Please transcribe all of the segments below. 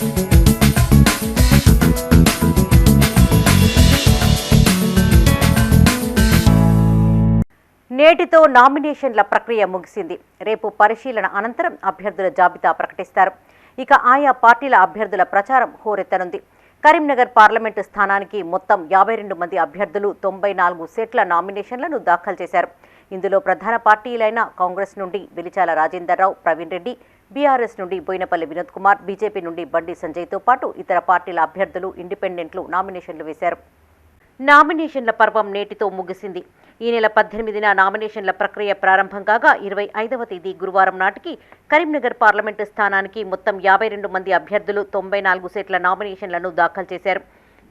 నేటితో నామినేషన్ల ప్రక్రియ ముగిసింది. రేపు పరిశీలన అనంతరం అభ్యర్థుల జాబితా ప్రకటిస్తారు. ఇక ఆయా పార్టీల అభ్యర్థుల ప్రచారం హోరెత్తనుంది. కరీంనగర్ పార్లమెంటు స్థానానికి మొత్తం యాభై రెండు మంది అభ్యర్థులు తొంభై నాలుగు సెట్ల నామినేషన్లను దాఖలు చేశారు. ఇందులో ప్రధాన పార్టీలైన కాంగ్రెస్ నుండి వెలిచాల రాజేందర్రావు ప్రవీణ్ రెడ్డి బీఆర్ఎస్ నుండి బోయినపల్లి వినోద్ కుమార్ బీజేపీ నుండి బండి సంజయ్తో పాటు ఇతర పార్టీల అభ్యర్థులు ఇండిపెండెంట్లు నామినేషన్లు వేశారు. నామినేషన్ల పర్వం నేటితో ముగిసింది. ఈ నెల పద్దెనిమిదిన నామినేషన్ల ప్రక్రియ ప్రారంభం కాగా ఇరవై ఐదవ తేదీ గురువారం నాటికి కరీంనగర్ పార్లమెంటు స్థానానికి మొత్తం యాభై రెండు మంది అభ్యర్థులు తొంభై నాలుగు సీట్ల నామినేషన్లను దాఖలు చేశారు.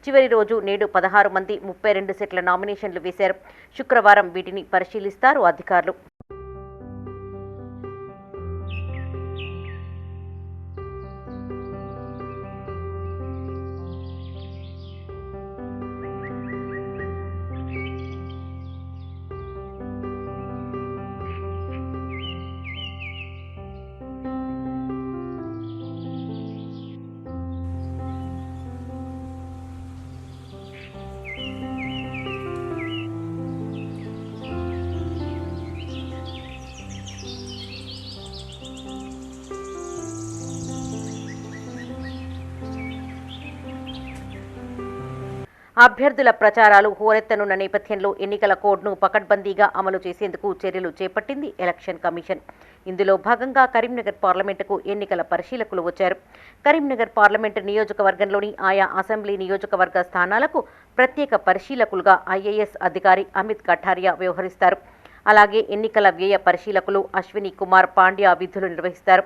చివరి రోజు నేడు పదహారు మంది ముప్పై రెండు సీట్ల నామినేషన్లు వేశారు. శుక్రవారం వీటిని పరిశీలిస్తారు అధికారులు. అభ్యర్థుల ప్రచారాలు హోరెత్తనున్న నేపథ్యంలో ఎన్నికల కోడ్ను పకడ్బందీగా అమలు చేసేందుకు చర్యలు చేపట్టింది ఎలక్షన్ కమిషన్. ఇందులో భాగంగా కరీంనగర్ పార్లమెంటుకు ఎన్నికల పరిశీలకులు వచ్చారు. కరీంనగర్ పార్లమెంటు నియోజకవర్గంలోని ఆయా అసెంబ్లీ నియోజకవర్గ స్థానాలకు ప్రత్యేక పరిశీలకులుగా ఐఏఎస్ అధికారి అమిత్ కఠారియా వ్యవహరిస్తారు. అలాగే ఎన్నికల వ్యయ పరిశీలకులు అశ్విని కుమార్ పాండ్యా విధులు నిర్వహిస్తారు.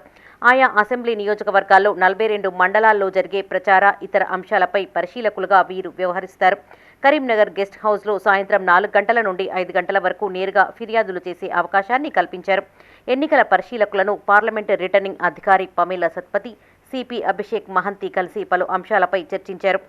ఆయా అసెంబ్లీ నియోజకవర్గాల్లో నలభై రెండు మండలాల్లో జరిగే ప్రచార ఇతర అంశాలపై పరిశీలకులుగా వీరు వ్యవహరిస్తారు. కరీంనగర్ గెస్ట్ హౌస్లో సాయంత్రం నాలుగు గంటల నుండి ఐదు గంటల వరకు నేరుగా ఫిర్యాదులు చేసే అవకాశాన్ని కల్పించారు. ఎన్నికల పరిశీలకులను పార్లమెంటు రిటర్నింగ్ అధికారి పమేల సత్పతి సిపి అభిషేక్ మహంతి కలిసి పలు అంశాలపై చర్చించారు.